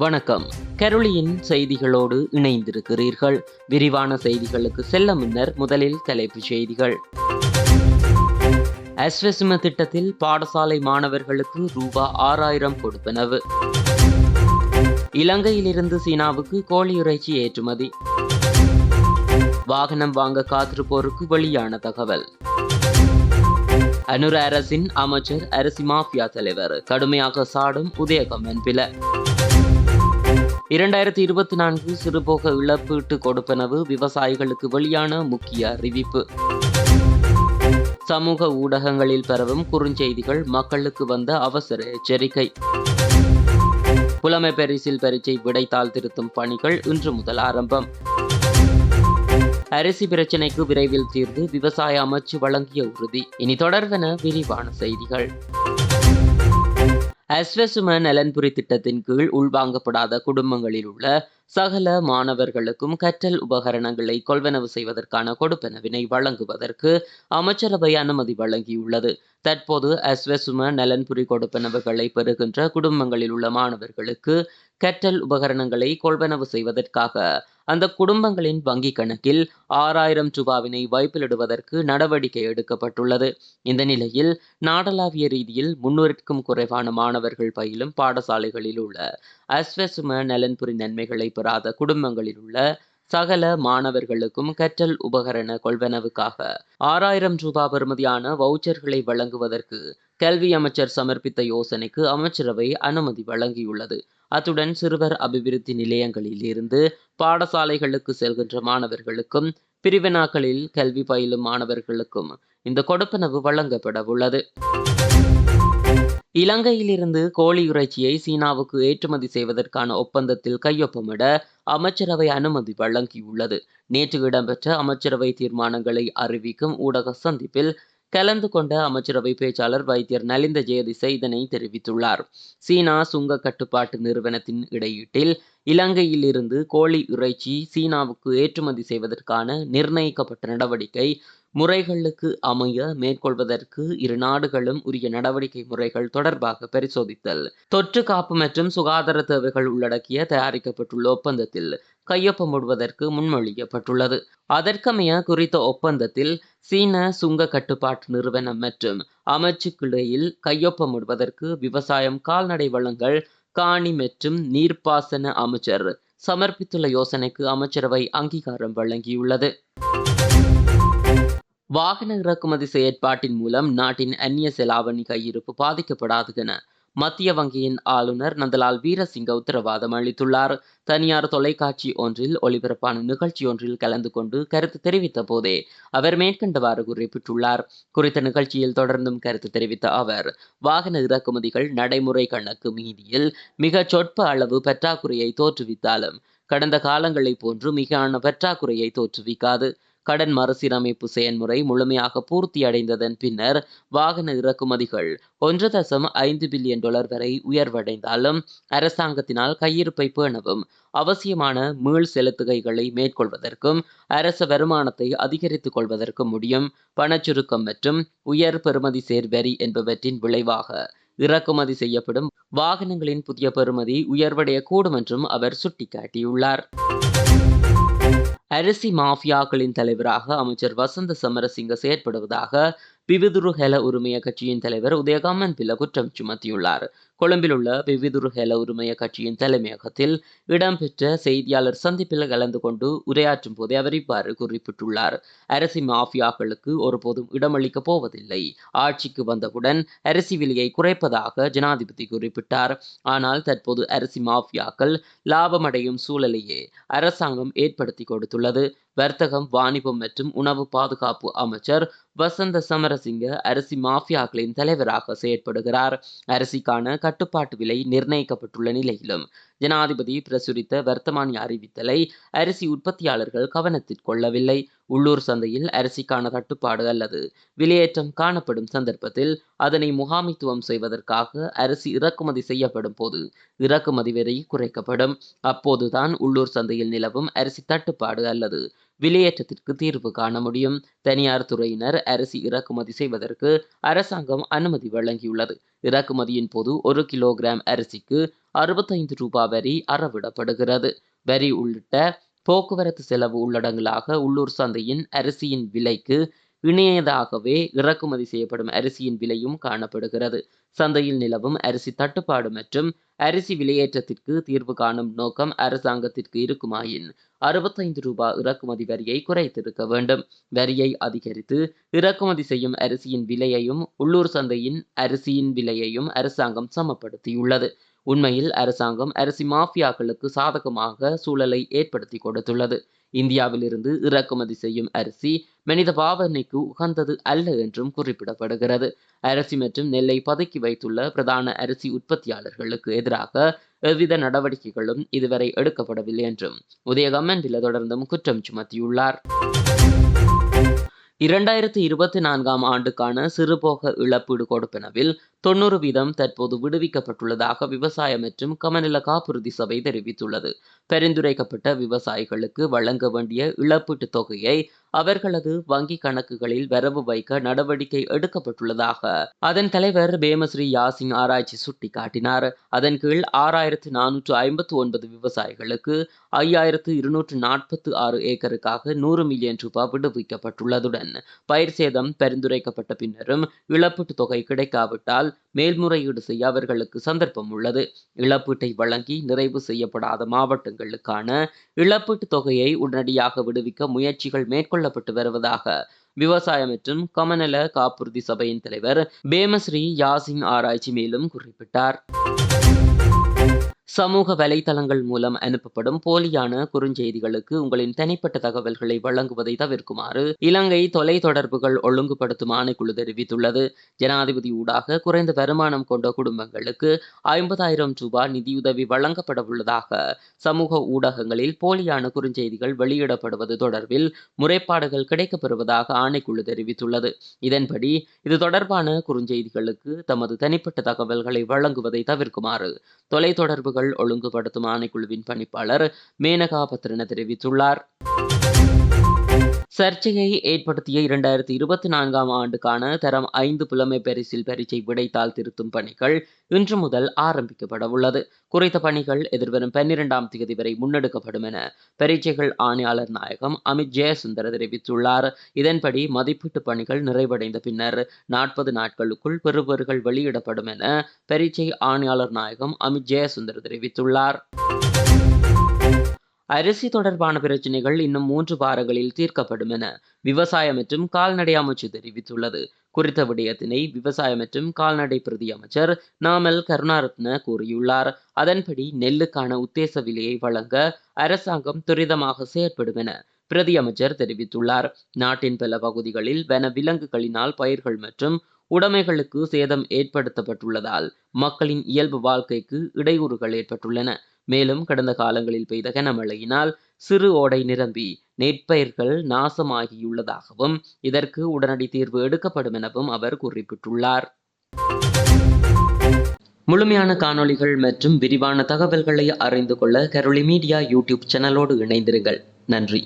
வணக்கம். கெருளியின் செய்திகளோடு இணைந்திருக்கிறீர்கள். விரிவான செய்திகளுக்கு செல்ல முன்னர் முதலில் தலைப்புச் செய்திகள். அஸ்வசிம திட்டத்தில் பாடசாலை மாணவர்களுக்கு ரூபா ஆறாயிரம் கொடுப்பனவு. இலங்கையிலிருந்து சீனாவுக்கு கோழி இறைச்சி ஏற்றுமதி. வாகனம் வாங்க காத்திருப்போருக்கு வெளியான தகவல். அனுர அரசின் அமைச்சர் அரசி மாஃபியா தலைவர். கடுமையாக சாடும் உதயகமன் பில இரண்டாயிரத்தி இருபத்தி நான்கு சிறுபோக இழப்பீட்டு கொடுப்பனவு விவசாயிகளுக்கு வெளியான முக்கிய அறிவிப்பு. சமூக ஊடகங்களில் பரவும் குறுஞ்செய்திகள் மக்களுக்கு வந்த அவசர எச்சரிக்கை. புலமை பரிசில் பரீட்சை விடைத்தாள் திருத்தும் பணிகள் இன்று முதல் ஆரம்பம். அரிசி பிரச்சினைக்கு விரைவில் தீர்வு விவசாய அமைச்சு வழங்கிய உறுதி. இனி தொடர்வன விரிவான செய்திகள். அஸ்வசும நலன்புரி திட்டத்தின் கீழ் உள்வாங்கப்படாத குடும்பங்களில் உள்ள சகல மாணவர்களுக்கும் கற்றல் உபகரணங்களை கொள்வனவு செய்வதற்கான கொடுப்பனவினை வழங்குவதற்கு அமைச்சரவை அனுமதி வழங்கியுள்ளது. தற்போது அஸ்வசும நலன்புரி கொடுப்பனவுகளை பெறுகின்ற குடும்பங்களில் உள்ள மாணவர்களுக்கு கற்றல் உபகரணங்களை கொள்வனவு செய்வதற்காக அந்த குடும்பங்களின் வங்கி கணக்கில் ஆறாயிரம் ரூபாவினை வைப்பிலிடுவதற்கு நடவடிக்கை எடுக்கப்பட்டுள்ளது. இந்த நிலையில் நாடளாவிய ரீதியில் முன்னூறுக்கும் குறைவான மாணவர்கள் பயிலும் பாடசாலைகளில் உள்ள அஸ்வசும நலன்புரி நன்மைகளை பெறாத குடும்பங்களில் உள்ள சகல மாணவர்களுக்கும் கற்றல் உபகரண கொள்வனவுக்காக ஆறாயிரம் ரூபாய் பெறுமதியான வவுச்சர்களை வழங்குவதற்கு கல்வி அமைச்சர் சமர்ப்பித்த யோசனைக்கு அமைச்சரவை அனுமதி வழங்கியுள்ளது. அத்துடன் சிறுவர் அபிவிருத்தி நிலையங்களில் இருந்து பாடசாலைகளுக்கு செல்கின்ற மாணவர்களுக்கும் பிரிவினாக்களில் கல்வி பயிலும் மாணவர்களுக்கும் இந்த கொடுப்பனவு வழங்கப்பட உள்ளது. இலங்கையிலிருந்து கோழி இறைச்சியை சீனாவுக்கு ஏற்றுமதி செய்வதற்கான ஒப்பந்தத்தில் கையொப்பமிட அமைச்சரவை அனுமதி வழங்கியுள்ளது. நேற்று இடம்பெற்ற அமைச்சரவை தீர்மானங்களை அறிவிக்கும் ஊடக சந்திப்பில் கலந்து கொண்ட அமைச்சரவை பேச்சாளர் வைத்தியர் நலிந்த ஜெயதிசை இதனை தெரிவித்துள்ளார். சீனா சுங்க கட்டுப்பாட்டு நிறுவனத்தின் இடையீட்டில் இலங்கையில் இருந்து கோழி இறைச்சி சீனாவுக்கு ஏற்றுமதி செய்வதற்கான நிர்ணயிக்கப்பட்ட நடவடிக்கை முறைகளுக்கு அமைய மேற்கொள்வதற்கு இரு நாடுகளும் உரிய நடவடிக்கை முறைகள் தொடர்பாக பரிசோதித்தல். தொற்று காப்பு மற்றும் சுகாதார தேவைகள் உள்ளடக்கிய தயாரிக்கப்பட்டுள்ள ஒப்பந்தத்தில் கையொப்பமிடுவதற்கு முன்மொழியப்பட்டுள்ளது. அதற்கமைய குறித்த ஒப்பந்தத்தில் சீன சுங்க கட்டுப்பாட்டு நிறுவனம் மற்றும் அமைச்சுக்கிடையில் கையொப்பமிடுவதற்கு விவசாயம் கால்நடை வளங்கள் காணி மற்றும் நீர்ப்பாசன அமைச்சர் சமர்ப்பித்துள்ள யோசனைக்கு அமைச்சரவை அங்கீகாரம் வழங்கியுள்ளது. வாகன இறக்குமதி செயற்பாட்டின் மூலம் நாட்டின் அந்நிய செலாவணி கையிருப்பு பாதிக்கப்படாது என மத்திய வங்கியின் ஆளுநர் நந்தலால் வீரசிங்க உத்தரவாதம் அளித்துள்ளார். தனியார் தொலைக்காட்சி ஒன்றில் ஒளிபரப்பான நிகழ்ச்சி ஒன்றில் கலந்து கொண்டு கருத்து தெரிவித்த போதே அவர் மேற்கண்டவாறு குறிப்பிட்டுள்ளார். குறித்த நிகழ்ச்சியில் தொடர்ந்தும் கருத்து தெரிவித்த அவர் வாகன இறக்குமதிகள் நடைமுறை கணக்கு மீதியில் மிக சொற்ப அளவு பற்றாக்குறையை தோற்றுவித்தாலும் கடந்த காலங்களைப் போன்று மிகான பற்றாக்குறையை தோற்றுவிக்காது. கடன் மறுசீரமைப்பு செயல்முறை முழுமையாக பூர்த்தி அடைந்ததன் பின்னர் வாகன இறக்குமதிகள் ஒன்று தசம் ஐந்து பில்லியன் டாலர் வரை உயர்வடைந்தாலும் அரசாங்கத்தினால் கையிருப்பை பேணவும் அவசியமான மீள் செலுத்துகைகளை மேற்கொள்வதற்கும் அரச வருமானத்தை அதிகரித்துக் கொள்வதற்கும் முடியும். பணச்சுருக்கம் மற்றும் உயர் பெறுமதி சேர்வரி என்பவற்றின் விளைவாக இறக்குமதி செய்யப்படும் வாகனங்களின் புதிய பெறுமதி உயர்வடையக்கூடும் என்றும் அவர் சுட்டிக்காட்டியுள்ளார். அரிசி மாஃபியாக்களின் தலைவராக அமைச்சர் வசந்த சமரசிங்க செயற்படுவதாக பிவிதுரு ஹெல உரிமைய கட்சியின் தலைவர் உதயகாமன் பிள்ள குற்றம் சுமத்தியுள்ளார். கொழும்பில் உள்ள விவிதுரு ஹெல உரிமைய கட்சியின் தலைமையகத்தில் இடம்பெற்ற செய்தியாளர் சந்திப்பில் கலந்து கொண்டு உரையாற்றும் போதே அவர் இவ்வாறு குறிப்பிட்டுள்ளார். அரசி மாஃபியாக்களுக்கு ஒருபோதும் இடமளிக்கப் போவதில்லை. ஆட்சிக்கு வந்தவுடன் அரிசி விலையை குறைப்பதாக ஜனாதிபதி குறிப்பிட்டார். ஆனால் தற்போது அரிசி மாஃபியாக்கள் லாபமடையும் சூழலையே அரசாங்கம் ஏற்படுத்தி கொடுத்துள்ளது. வர்த்தகம் வாணிபம் மற்றும் உணவு பாதுகாப்பு அமைச்சர் வசந்த சமரசிங்க அரிசி மாஃபியாக்களின் தலைவராக செயற்படுகிறார். அரிசிக்கான கட்டுப்பாட்டு விலை நிர்ணயிக்கப்பட்டுள்ள நிலையிலும். ஜனாதிபதி பிரசுரித்த வர்த்தமானி அறிவித்தலை அரிசி உற்பத்தியாளர்கள் கவனத்தில் கொள்ளவில்லை. உள்ளூர் சந்தையில் அரிசிக்கான தட்டுப்பாடு அல்லது விலையேற்றம் காணப்படும் சந்தர்ப்பத்தில் அதனை முகாமித்துவம் செய்வதற்காக அரிசி இறக்குமதி செய்யப்படும் போது இறக்குமதி விலை குறைக்கப்படும். அப்போதுதான் உள்ளூர் சந்தையில் நிலவும் அரிசி தட்டுப்பாடு அல்லது விலையேற்றத்திற்கு தீர்வு காண முடியும். தனியார் துறையினர் அரிசி இறக்குமதி செய்வதற்கு அரசாங்கம் அனுமதி வழங்கியுள்ளது. இறக்குமதியின் போது ஒரு கிலோகிராம் அரிசிக்கு அறுபத்தைந்து ரூபாய் வரி அறவிடப்படுகிறது. வரி உள்ளிட்ட போக்குவரத்து செலவு உள்ளடங்கலாக உள்ளூர் சந்தையின் அரிசியின் விலைக்கு இணையதாகவே இறக்குமதி செய்யப்படும் அரிசியின் விலையும் காணப்படுகிறது. சந்தையில் நிலவும் அரிசி தட்டுப்பாடு மற்றும் அரிசி விலையேற்றத்திற்கு தீர்வு காணும் நோக்கம் அரசாங்கத்திற்கு இருக்குமாயின் அறுபத்தைந்து ரூபாய் இறக்குமதி வரியை குறைத்திருக்க வேண்டும். வரியை அதிகரித்து இறக்குமதி செய்யும் அரிசியின் விலையையும் உள்ளூர் சந்தையின் அரிசியின் விலையையும் அரசாங்கம் சமப்படுத்தியுள்ளது. உண்மையில் அரசாங்கம் அரிசி மாஃபியாக்களுக்கு சாதகமாக சூழலை ஏற்படுத்தி கொடுத்துள்ளது. இந்தியாவிலிருந்து இறக்குமதி செய்யும் அரிசி மனித பாவனைக்கு உகந்தது அல்ல என்றும் குறிப்பிடப்படுகிறது. அரிசி மற்றும் நெல்லை பதுக்கி வைத்துள்ள பிரதான அரிசி உற்பத்தியாளர்களுக்கு எதிராக எவ்வித நடவடிக்கைகளும் இதுவரை எடுக்கப்படவில்லை என்றும் உதயகம்மன் பில தொடர்ந்தும் குற்றம் சுமத்தியுள்ளார். இரண்டாயிரத்தி இருபத்தி நான்காம் ஆண்டுக்கான சிறுபோக இழப்பீடு கொடுப்பனவில் தொண்ணூறு வீதம் தற்போது விடுவிக்கப்பட்டுள்ளதாக விவசாய மற்றும் கமநில காப்புறுதி சபை தெரிவித்துள்ளது. பரிந்துரைக்கப்பட்ட விவசாயிகளுக்கு வழங்க வேண்டிய இழப்பீட்டுத் தொகையை அவர்களது வங்கி கணக்குகளில் வரவு வைக்க நடவடிக்கை எடுக்கப்பட்டுள்ளதாக அதன் தலைவர் பேமஸ்ரீ யாசின் ஆராய்ச்சி சுட்டிக்காட்டினார். அதன் கீழ் ஆறாயிரத்து நானூற்று ஐம்பத்து ஒன்பது விவசாயிகளுக்கு ஐயாயிரத்து இருநூற்று நாற்பத்து ஆறு ஏக்கருக்காக நூறு மில்லியன் ரூபாய் விடுவிக்கப்பட்டுள்ளதுடன் பயிர் சேதம் பரிந்துரைக்கப்பட்ட பின்னரும் இழப்பீட்டுத் தொகை கிடைக்காவிட்டால் மேல்முறையீடு செய்ய அவர்களுக்கு சந்தர்ப்பம் உள்ளது. இழப்பீட்டை வழங்கி நிறைவு செய்யப்படாத மாவட்டங்களுக்கான இழப்பீட்டுத் தொகையை உடனடியாக விடுவிக்க முயற்சிகள் மேற்கொள்ளப்பட்டு வருவதாக விவசாய மற்றும் கமநல காப்புறுதி சபையின் தலைவர் பேமஸ்ரீ யாசின் ஆராய்ச்சி மேலும் குறிப்பிட்டார். சமூக வலைதளங்கள் மூலம் அனுப்பப்படும் போலியான குறுஞ்செய்திகளுக்கு உங்களின் தனிப்பட்ட தகவல்களை வழங்குவதை தவிர்க்குமாறு இலங்கை தொலைத்தொடர்புகள் ஒழுங்குபடுத்தும் ஆணைக்குழு தெரிவித்துள்ளது. ஜனாதிபதி ஊடாக குறைந்த வருமானம் கொண்ட குடும்பங்களுக்கு ஐம்பதாயிரம் ரூபாய் நிதியுதவி வழங்கப்பட உள்ளதாக சமூக ஊடகங்களில் போலியான குறுஞ்செய்திகள் வெளியிடப்படுவது தொடர்பில் முறைப்பாடுகள் கிடைக்கப்பெறுவதாக ஆணைக்குழு தெரிவித்துள்ளது. இதன்படி இது தொடர்பான குறுஞ்செய்திகளுக்கு தமது தனிப்பட்ட தகவல்களை வழங்குவதை தவிர்க்குமாறு தொலைத்தொடர்புகள் ஒழுங்குபடுத்தும் ஆணைக்குழுவின் பணிப்பாளர் மேனகா பத்ரன தெரிவித்துள்ளார். சர்ச்சையை ஏற்படுத்திய இரண்டாயிரத்தி இருபத்தி நான்காம் ஆண்டுக்கான தரம் ஐந்து புலமை பரிசில் பரீட்சை விடைத்தாள் திருத்தும் பணிகள் இன்று முதல் ஆரம்பிக்கப்பட உள்ளது குறித்த பணிகள் எதிர்வரும் பன்னிரெண்டாம் தேதி வரை முன்னெடுக்கப்படும் என பரீட்சைகள் ஆணையாளர் நாயகம் அமித் ஜெயசுந்தர் தெரிவித்துள்ளார். இதன்படி மதிப்பீட்டு பணிகள் நிறைவடைந்த பின்னர் நாற்பது நாட்களுக்குள் பெறுபவர்கள் வெளியிடப்படும் என பரீட்சை ஆணையாளர் நாயகம் அமித் ஜெயசுந்தர் தெரிவித்துள்ளார். அரிசி தொடர்பான பிரச்சினைகள் இன்னும் மூன்று வாரங்களில் தீர்க்கப்படும் என விவசாய மற்றும் கால்நடை அமைச்சு தெரிவித்துள்ளது. குறித்த விடயத்தினை விவசாய மற்றும் கால்நடை பிரதி அமைச்சர் நாமல் கருணாரத்ன கூறியுள்ளார். அதன்படி நெல்லுக்கான உத்தேச விலையை வழங்க அரசாங்கம் துரிதமாக செயற்படும் என பிரதி அமைச்சர் தெரிவித்துள்ளார். நாட்டின் பல பகுதிகளில் வன விலங்குகளினால் பயிர்கள் மற்றும் உடைமைகளுக்கு சேதம் ஏற்படுத்தப்பட்டுள்ளதால் மக்களின் இயல்பு வாழ்க்கைக்கு இடையூறுகள் ஏற்பட்டுள்ளன. மேலும் கடந்த காலங்களில் பெய்த கனமழையினால் சிறு ஓடை நிரம்பி நெற்பயிர்கள் நாசமாகியுள்ளதாகவும் இதற்கு உடனடி தீர்வு எடுக்கப்படும் எனவும் அவர் குறிப்பிட்டுள்ளார். முழுமையான காணொளிகள் மற்றும் விரிவான தகவல்களை அறிந்து கொள்ள கரோலி மீடியா யூடியூப் சேனலோடு இணைந்திருங்கள். நன்றி.